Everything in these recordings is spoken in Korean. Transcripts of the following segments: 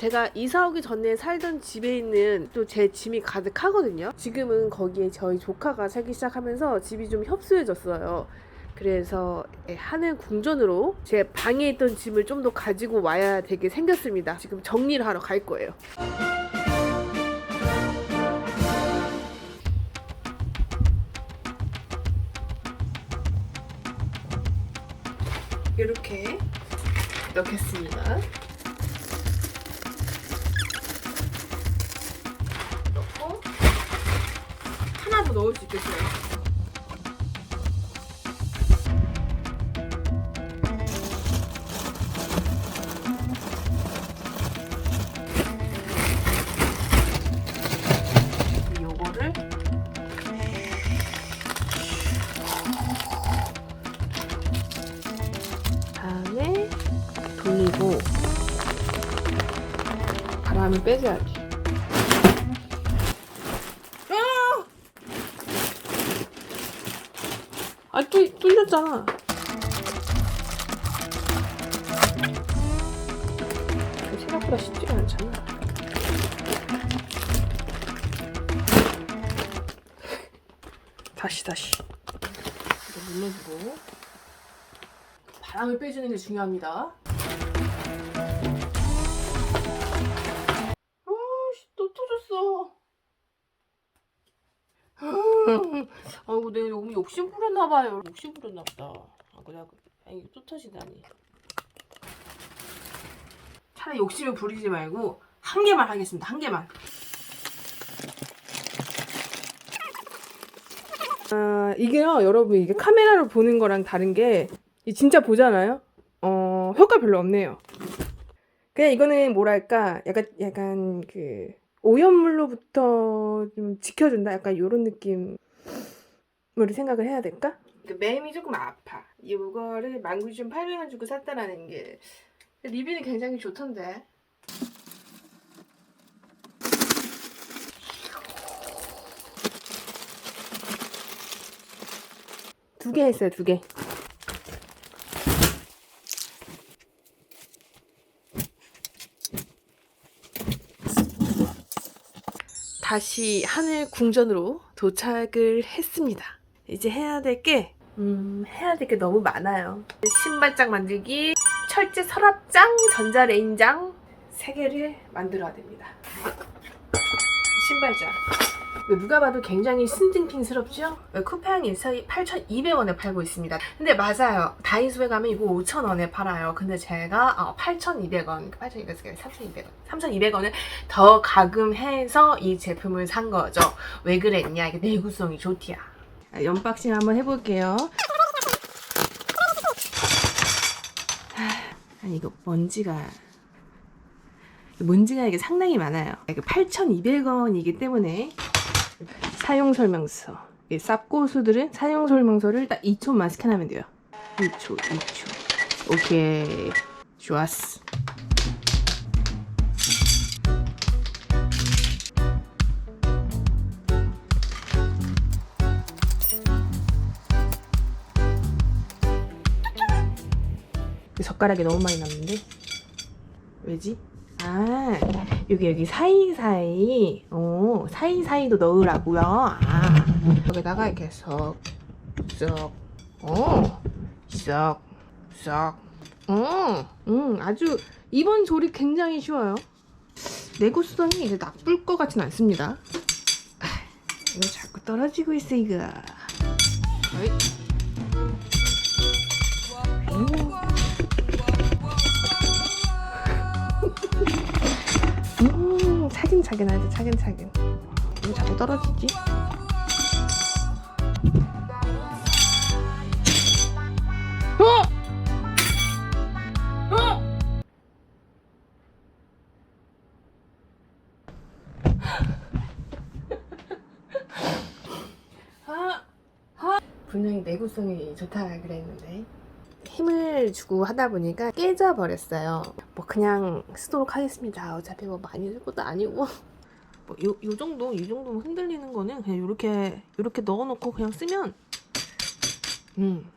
제가 이사 오기 전에 살던 집에 있는 또 제 짐이 가득하거든요. 지금은 거기에 저희 조카가 살기 시작하면서 집이 좀 협소해졌어요. 그래서 예, 하늘 궁전으로 제 방에 있던 짐을 좀 더 가지고 와야 되게 생겼습니다. 지금 정리를 하러 갈 거예요. 이렇게 넣겠습니다. 넣을 수 있겠어요. 빼줘야지. 아, 뚫, 뚫렸잖아. 생각보다 쉽지가 않잖아. 다시, 다시. 눌러주고. 바람을 빼주는 게 중요합니다. 아이고 내가 너무 욕심 부렸나 봐요. 욕심 부렸나 보다. 아 그래 아니 또 터지다니. 차라리 욕심을 부리지 말고 한 개만 하겠습니다. 한 개만. 아 이게요 여러분 이게 카메라로 보는 거랑 다른 게 이 진짜 보잖아요. 어 효과 별로 없네요. 그냥 이거는 뭐랄까 약간 약간 그 오염물로부터 좀 지켜준다 약간 이런 느낌으로 생각을 해야 될까? 그 매임이 조금 아파. 이거를 19,800원 주고 샀다라는 게 리뷰는 굉장히 좋던데. 두 개 했어요, 두 개. 다시 하늘 궁전으로 도착을 했습니다. 이제 해야 될 게, 음, 해야 될 게 너무 많아요. 신발장 만들기, 철제 서랍장, 전자레인장, 세 개를 만들어야 됩니다. 신발장. 누가 봐도 굉장히 신등핑스럽죠? 쿠팡에서 8,200원에 팔고 있습니다. 근데 맞아요. 다이소에 가면 이거 5,000원에 팔아요. 근데 제가 8,200원, 8,200원, 3,200원, 3,200원을 더 가금해서 이 제품을 산 거죠. 왜 그랬냐? 이게 내구성이 좋디야. 연박싱 한번 해볼게요. 아니 이거 먼지가 먼지가 이게 상당히 많아요. 이게 8,200원이기 때문에 사용 설명서. 이 쌉고수들은 사용 설명서를 딱 2초만 스캔하면 돼요. 2초, 2초. 오케이. 좋았어. 젓가락이 너무 많이 남는데? 왜지? 아, 여기 여기 사이사이, 어, 사이사이도 넣으라고요. 아, 여기다가 이렇게 석, 쏙, 어, 쏙, 쏙, 어, 음, 아주 이번 조리 굉장히 쉬워요. 내구성이 이제 나쁠 것 같진 않습니다. 아, 이거 자꾸 떨어지고 있어 이거. 어이. 음. 차근차근 하지, 차근차근. 왜 자꾸 떨어지지? 어! 어! 아, 아. 분명히 내구성이 좋다 그랬는데 힘을 주고 하다 보니까 깨져버렸어요. 뭐 그냥 쓰도록 하겠습니다. 어차피 뭐 많이 쓸 것도 아니고. 뭐 요, 요 정도, 이 정도 흔들리는 거는 그냥 요렇게, 요렇게 넣어놓고 그냥 쓰면, 음,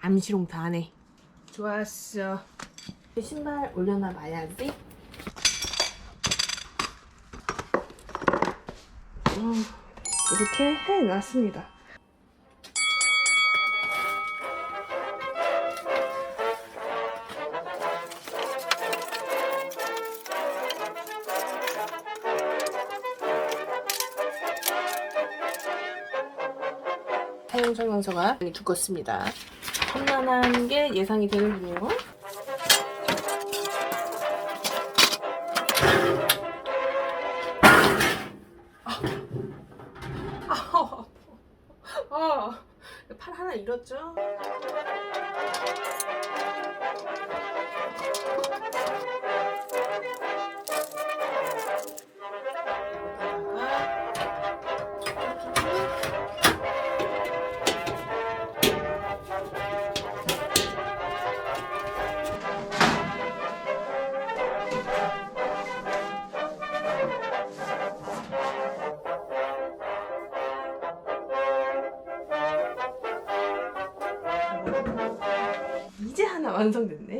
암시롱 다 하네. 좋았어. 신발 올려놔 봐야지. 음, 이렇게 해놨습니다. 사용 설명서가 두껍습니다. 험난한 게 예상이 되는군요. 아, 아, 팔 하나 잃었죠? 완성됐네.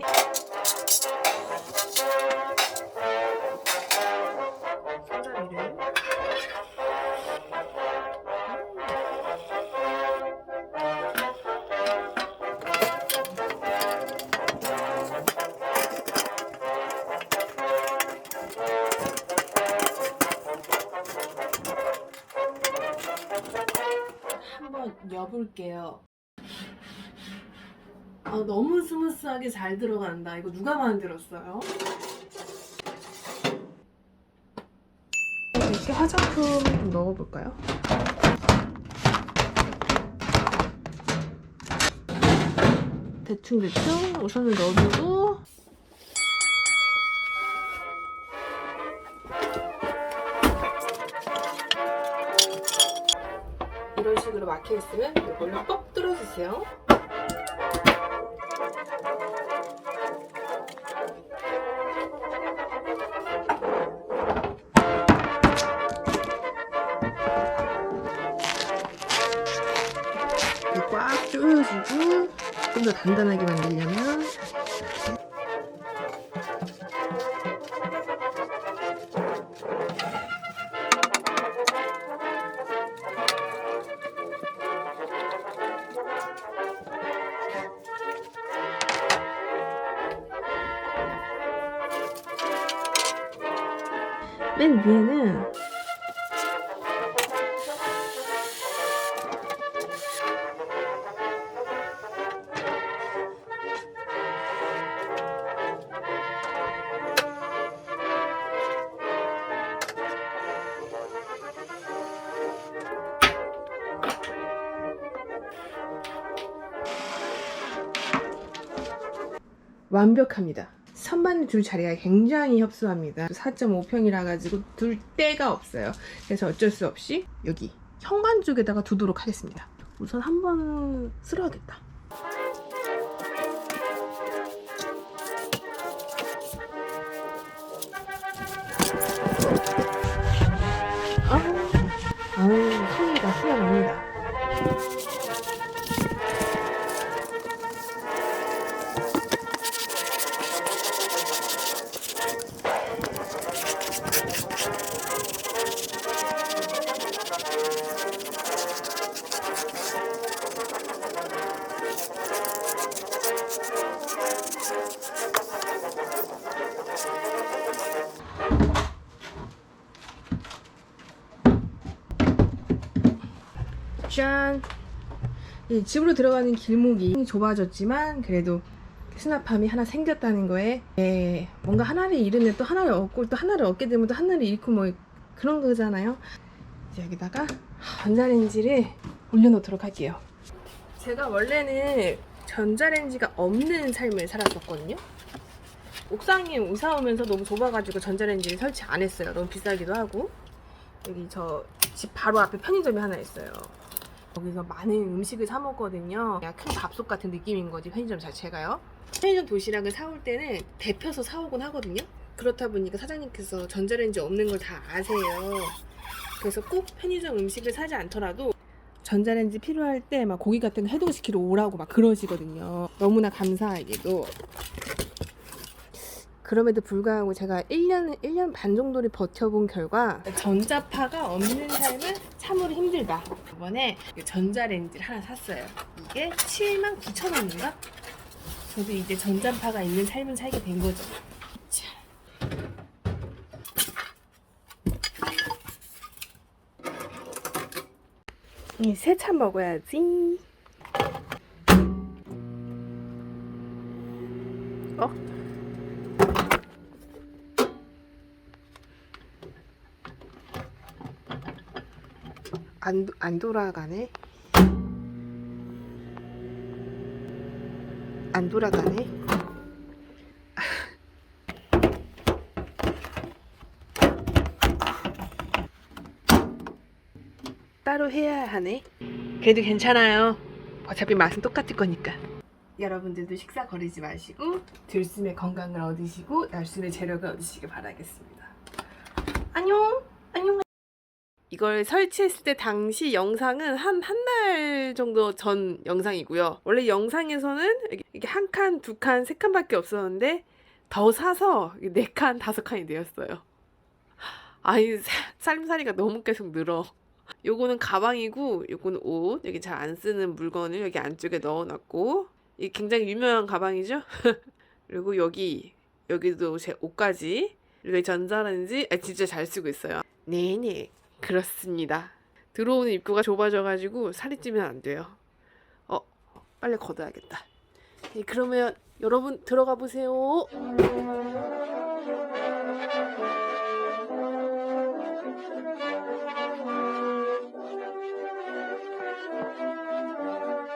아, 너무 스무스하게 잘 들어간다. 이거 누가 만들었어요? 이렇게 화장품 좀 넣어볼까요? 대충 대충 우선은 넣어주고 이런 식으로 막혀 있으면 이걸로 뻑 뚫어주세요. 좀 더 단단하게 만들려면 완벽합니다. 선반을 둘 자리가 굉장히 협소합니다. 4.5평이라 가지고 둘 데가 없어요. 그래서 어쩔 수 없이 여기 현관 쪽에다가 두도록 하겠습니다. 우선 한번 쓸어야겠다. 짠! 이 집으로 들어가는 길목이 좁아졌지만 그래도 수납함이 하나 생겼다는 거에 예, 뭔가 하나를 잃으면 또 하나를 얻고 또 하나를 얻게 되면 또 하나를 잃고 뭐 그런 거잖아요. 여기다가 전자레인지를 올려놓도록 할게요. 제가 원래는 전자레인지가 없는 삶을 살았었거든요. 옥상에 이사 오면서 너무 좁아가지고 전자레인지를 설치 안 했어요. 너무 비싸기도 하고 여기 저 집 바로 앞에 편의점이 하나 있어요. 거기서 많은 음식을 사 먹거든요. 그냥 큰 밥솥 같은 느낌인 거지 편의점 자체가요. 편의점 도시락을 사올 때는 데펴서 사오곤 하거든요. 그렇다 보니까 사장님께서 전자레인지 없는 걸 다 아세요. 그래서 꼭 편의점 음식을 사지 않더라도 전자레인지 필요할 때 막 고기 같은 거 해동시키러 오라고 막 그러시거든요. 너무나 감사하게도 그럼에도 불구하고 제가 1년, 1년 반 정도를 버텨본 결과 전자파가 없는 삶은 참으로 힘들다. 이번에 전자레인지를 하나 샀어요. 이게 7만 9천 원인가? 저도 이제 전자파가 있는 삶을 살게 된 거죠. 자. 이 세차 먹어야지. 어? 안, 안 돌아가네. 안 돌아가네. 따로 해야 하네. 그래도 괜찮아요. 어차피 맛은 똑같을 거니까. 여러분들도 식사 거르지 마시고 들숨의 건강을 얻으시고 날숨의 재력을 얻으시길 바라겠습니다. 안녕. 안녕. 이걸 설치했을 때 당시 영상은 한 한 달 정도 전 영상이고요. 원래 영상에서는 이게- 한 칸, 두 칸, 세 칸밖에 없었는데 더 사서 네 칸, 다섯 칸이 되었어요. 아니 사- 살림살이가 너무 계속 늘어. 요거는 가방이고 요거는 옷 여기 잘 안 쓰는 물건을 여기 안쪽에 넣어놨고 이 굉장히 유명한 가방이죠. 그리고 여기 여기도 제 옷까지 그리고 이 전자레인지 아, 진짜 잘 쓰고 있어요. 네네 그렇습니다. 들어오는 입구가 좁아져가지고 살이 찌면 안 돼요. 어 빨리 걷어야겠다. 네, 그러면 여러분 들어가 보세요.